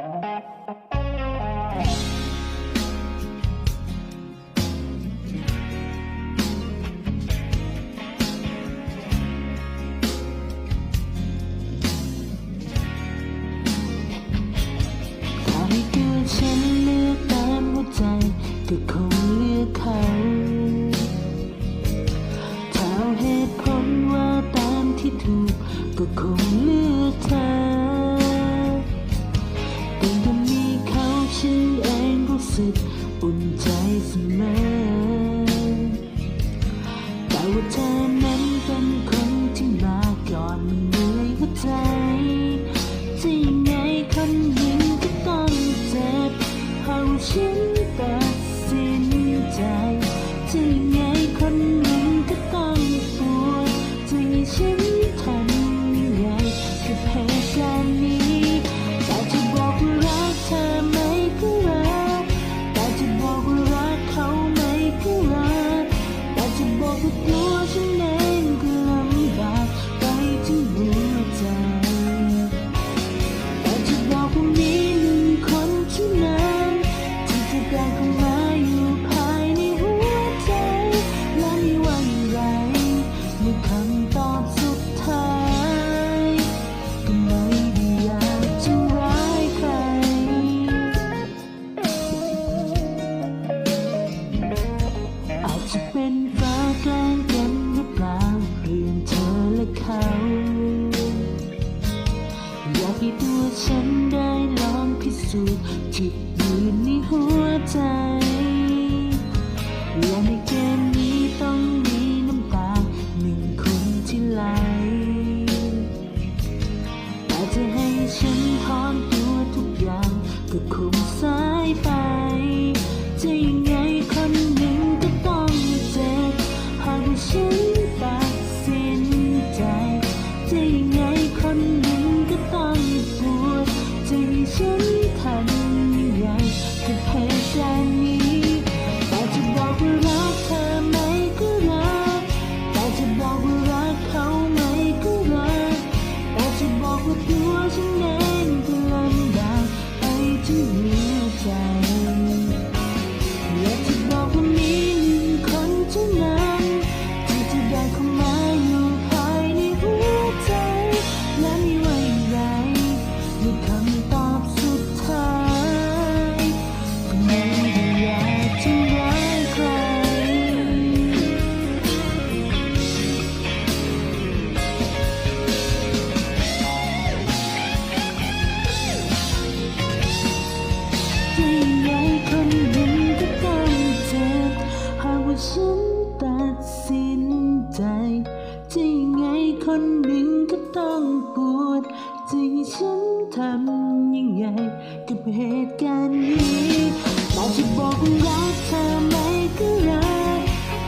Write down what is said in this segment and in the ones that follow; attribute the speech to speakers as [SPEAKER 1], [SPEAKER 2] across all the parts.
[SPEAKER 1] ฉันเลือกตามหัวใจก็คงเลือกเขาถ้าเหตุผลว่าตามที่ถูกก็คง สึอุ่นใจเสมอแต่ว่าเธอนั้น ฉันตัดสินใจจะยัไงคนหนึ่งก็ต้องปวดใจฉันทำยังไงกับเหตุการณ์นี้ต่อจะบอกว่ารักเธอไหมก็รัก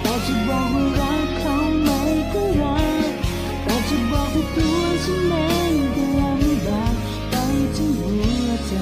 [SPEAKER 1] ต่อจะบอกว่ารักเขาไหมก็รักต่อจะบอกว่าตัวฉันเองก็ลำบากไปทั้งหัวใจ